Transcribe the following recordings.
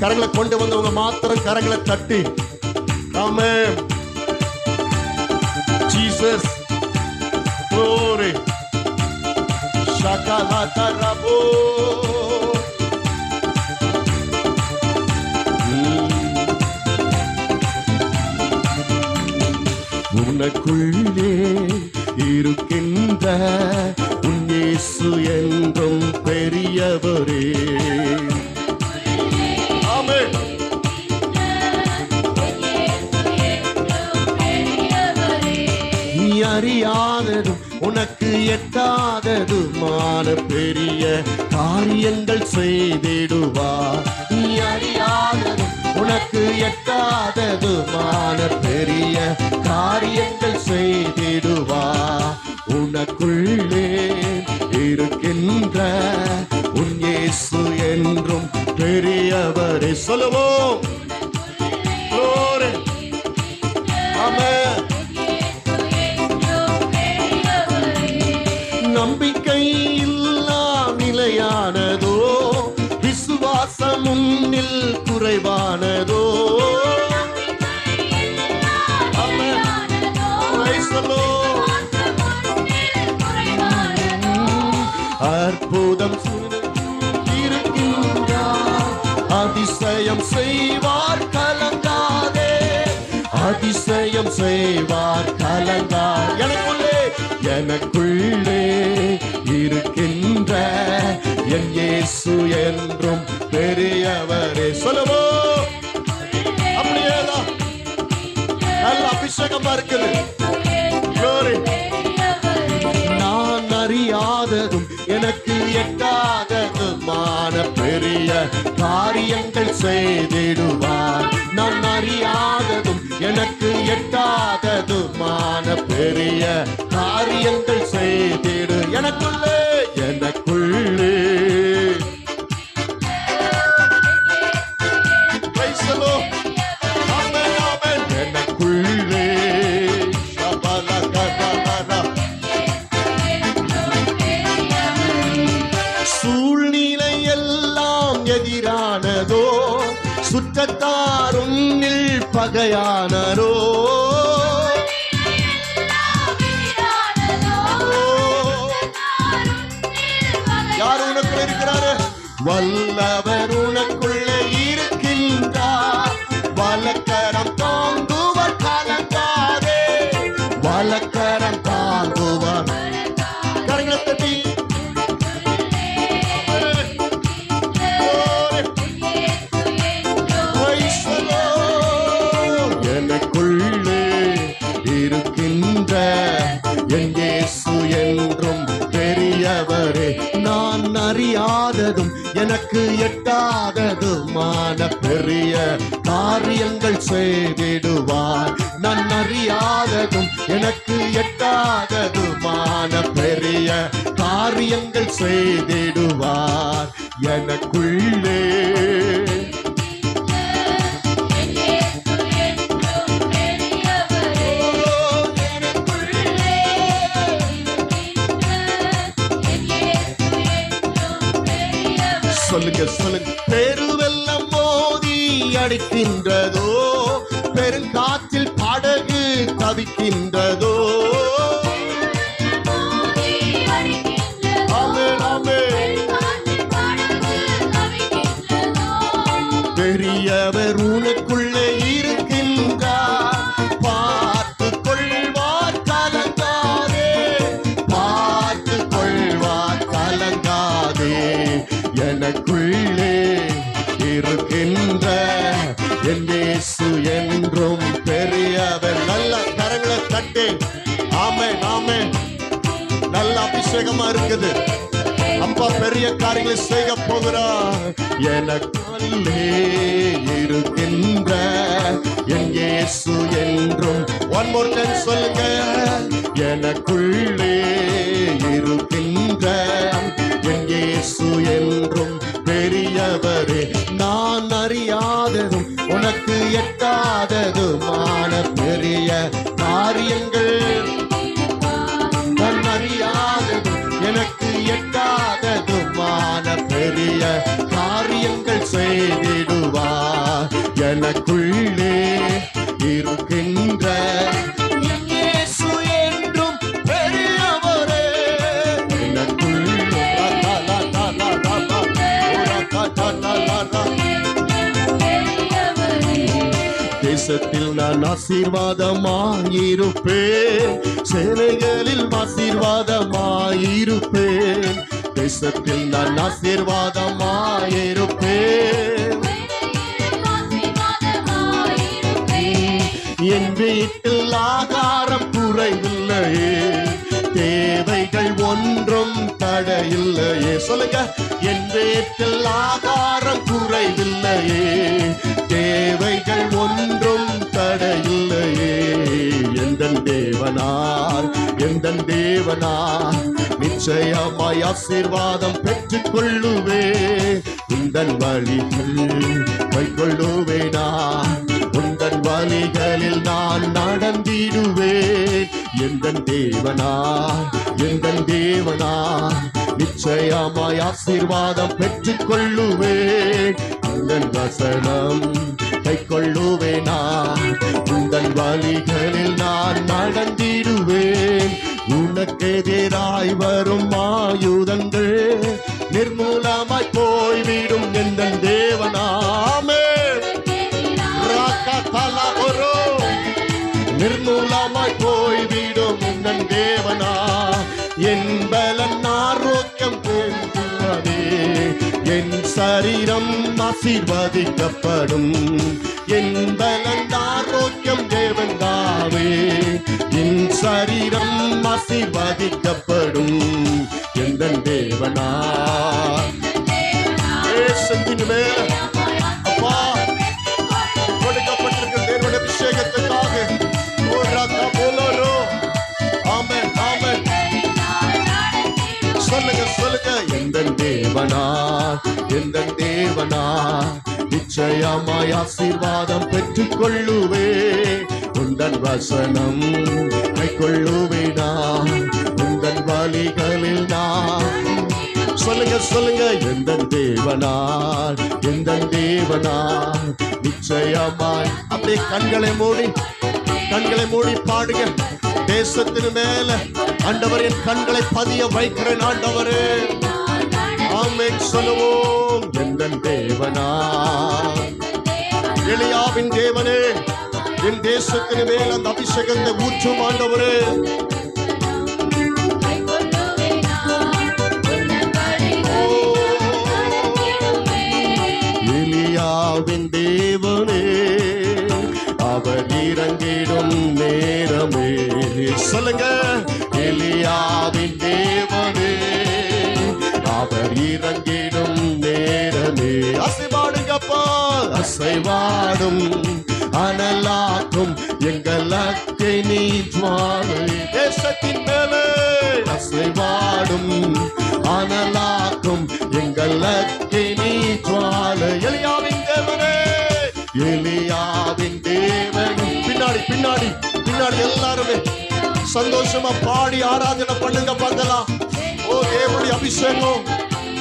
கரங்களை கொண்டு வந்தவங்க மாத்திரம் கரங்களை தட்டி. ஆமே. Jesus glory. Shakalaka rabo hmm. உனக்குள்ளே இருக்கின்ற உன்னேசு என்றும் பெரியவரே. அறியாததும் உனக்கு எட்டாததுமான பெரிய காரியங்கள் செய்திடுவா. நீ அறியாததும் உனக்கு எட்டாததுமான பெரிய காரியங்கள் செய்திடுவா. உனக்குள்ளே இருக்கின்ற சொல்லுவோம் Glory. Amen. நம்பிக்கை இல்லா நிலையானதோ விசுவாசம் உன்னில் குறைவானதோ. Praise அதிசயம் செய்வார் கலங்காதே. அதிசயம் செய்வார் கலங்கார். எனக்குள்ளே எனக்குள்ளே இருக்கின்ற என் இயேசு என்றும் பெரியவரே. சொல்லவோ அப்படியேதான் நல்ல அபிஷேகமா இருக்குது. நான் அறியாததும் எனக்கு எட்டாததுமான பெரிய காரியங்கள் செய்திடுவார். நான் அறியாததும் எனக்கு எட்டாததுமான பெரிய காரியங்கள் செய்திடு. எனக்குள்ளே எனக்குள்ளே உன்னில் அறியாததும் எனக்கு எட்டாததுமான பெரிய காரியங்கள் செய்திடுவார். நான் அறியாததும் எனக்கு எட்டாததுமான பெரிய காரியங்கள் செய்திடுவார். எனக்குள்ளே தவிக்கின்றதோ அபிஷேகமா இருக்குது. அப்பா பெரிய காரியங்களை செய்ய போகிறார். எனக்குள்ளே இருக்கின்ற என் இயேசு என்றும் ஒன் மோர் டைம் சொல்லுங்க. எனக்குள்ளே இருக்கின்ற என் இயேசு என்றும் பெரியவரே நான் அறியாததும் உனக்கு எட்டாததுமான பெரிய காரியங்கள். நான் அறியாத எனக்கு எட்டாததுமான பெரிய காரியங்கள் செய்திடுவார். எனக்குள்ளே தேசத்தில் நான் ஆசீர்வாதமாயிருப்பேன். சேவைகளில் ஆசீர்வாதமாயிருப்பேன். தேசத்தில் நான் ஆசீர்வாதமாயிருப்பேன். என் வீட்டில் ஆகாரம் குறைவில்லையே. தேவைகள் ஒன்றும் தடையில்லையே. சொல்லுங்க என் வீட்டில் ஆகாரம் தேவனார் எந்த தேவனார்? நிச்சயமாய் ஆசீர்வாதம் பெற்றுக் கொள்ளுவே உந்தன் வழிகள் கைக்கொள்ளுவேனா உந்தன் வழிகளில் நான் நடந்திடுவேன் எந்த தேவனா எந்த தேவனா நிச்சயமாய் ஆசீர்வாதம் பெற்றுக் கொள்ளுவேன் உந்தன் வசனம் கை என்பலன் ஆரோக்கியம் பெறுகிறதே என் சரீரம் ஆசீர்வதிக்கப்படும். என்பலன் ஆரோக்கியம் தேவன் தாவே என் சரீரம் ஆசீர்வதிக்கப்படும். எந்த தேவனா? தேசத்தின் மேல எந்த தேவனா? நிச்சயமாய் ஆசீர்வாதம் பெற்றுக் கொள்ளுவே உந்தன் வசனம் கை கொள்ளுவேனா உந்தன் வழிகளில் நான். சொல்லுங்க சொல்லுங்க எந்த தேவனார் எந்த தேவனார் நிச்சயமாய். அப்படியே கண்களை மூடி கண்களை மூடி பாடுங்க. தேசத்தின் மேல ஆண்டவரின் கண்களை பதிய வைக்கிறேன் ஆண்டவரே. ஆமே சொல்லுவோம். தேவனா. எளியாவின் தேவனே என் தேசத்தின் மேல் அந்த அபிஷேகத்தை ஊற்றும் ஆண்டவரே. எலியாவின் தேவனே அவர் இறங்கிடும் நேரமே. சொல்லுங்க எலியாவின் தேவனே அவர் இறங்கி அசைவாடுங்கப்பா. அசைவாடும் அனலாக்கும் எங்கள் அக்கை நீ ஜுவாலை தேசத்தின் மேலே. அசைவாடும் அனலாக்கும் எங்கள் அக்கை நீ ஜுவாலை எலியாவின் தேவனே. எலியாவின் தேவன். பின்னாடி பின்னாடி பின்னாடி எல்லாருமே சந்தோஷமா பாடி ஆராதனை பண்ணுங்க பார்க்கலாம். ஓ தேவனுடைய அபிஷேகம்.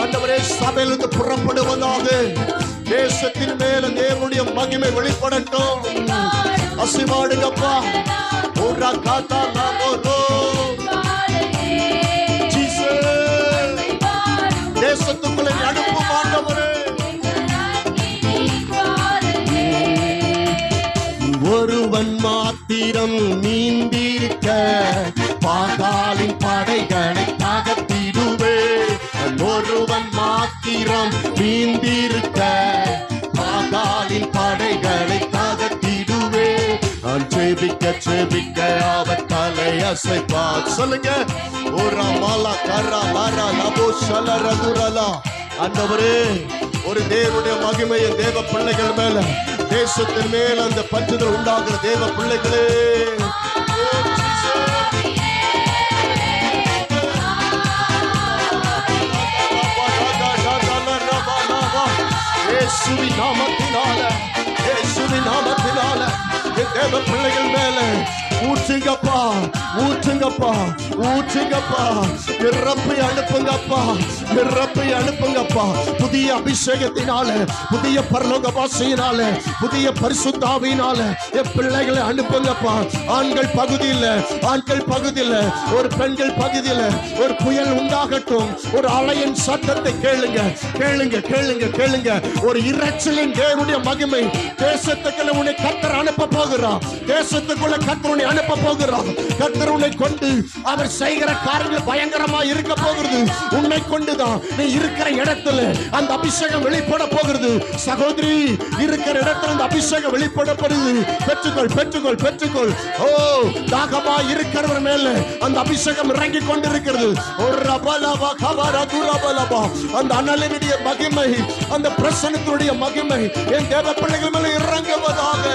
ஆண்டவரே சபையிலிருந்து புறப்படுவதாக தேசத்தின் மேல தேவனுடைய மகிமை வெளிப்படட்டும். அசிமாடுங்கப்பா. ஓரா காத்தா நாமோ தேசத்துக்குள்ளே அனுப்பும் ஆண்டவரே. ஒருவன் மாத்திரம் நீந்திருக்க பாதாளின் படைகளை மாத்திரம் மீந்திருக்க பாதாளின் படைகளை தகத்திடுவே நான் செபிக்க செபிக்க அவர் தலை அசைப்பார். சொல்லுங்க. ஒரு மாலா கரா மாரா லபோ ஷல ரகுரலா அந்தவரே ஒரு தேவனுடைய மகிமையை தேவ பிள்ளைகள் மேல தேசத்தின் மேல அந்த பற்றுதல் உண்டாகிற தேவ பிள்ளைகளே. সুবিধা মতি নালে ஊற்றுங்கப்பா ஊற்றுங்கப்பா ஊற்றுங்கப்பா. இறப்பை அனுப்புங்கப்பா இறப்பை அனுப்புங்கப்பா. புதிய அபிஷேகத்தினால புதிய பரலோக பாசையினால புதிய பரிசுத்தாவினால என் பிள்ளைகளை அனுப்புங்கப்பா. ஆண்கள் பகுதியில் ஆண்கள் பகுதியில் ஒரு பெண்கள் பகுதியில் ஒரு புயல் உண்டாகட்டும். ஒரு அலையின் சத்தத்தை கேளுங்க கேளுங்க கேளுங்க கேளுங்க. ஒரு இரைச்சலின் தேவனுடைய மகிமை தேசத்துக்குள்ள உன்னை கத்தர் அனுப்ப போகிறான் தேசத்துக்குள்ள கத்தர் உன்னை அனுப்ப போகிறார் கர்த்தர் உன்னை கொண்டு அவர் செய்கிற காரியங்கள் பயங்கரமா இருக்க போகிறது. உன்னை கொண்டுதான். நீ இருக்கிற இடத்துல அந்த அபிஷேகம் வெளிப்பட போகிறது. சகோதரி இருக்கிற இடத்துல அந்த அபிஷேகம் வெளிப்படப்படுது. பெற்றுக்கொள் பெற்றுக்கொள் பெற்றுக்கொள். ஓ தாகமா இருக்கிறவர் மேல அந்த அபிஷேகம் இறங்கி கொண்டிருக்கிறது. ஒரு ரபலபா கபர துரபலபா. அந்த அனலினுடைய மகிமை அந்த பிரசனத்தினுடைய மகிமை என் தேவ பிள்ளைகள் மேல இறங்குவதாக.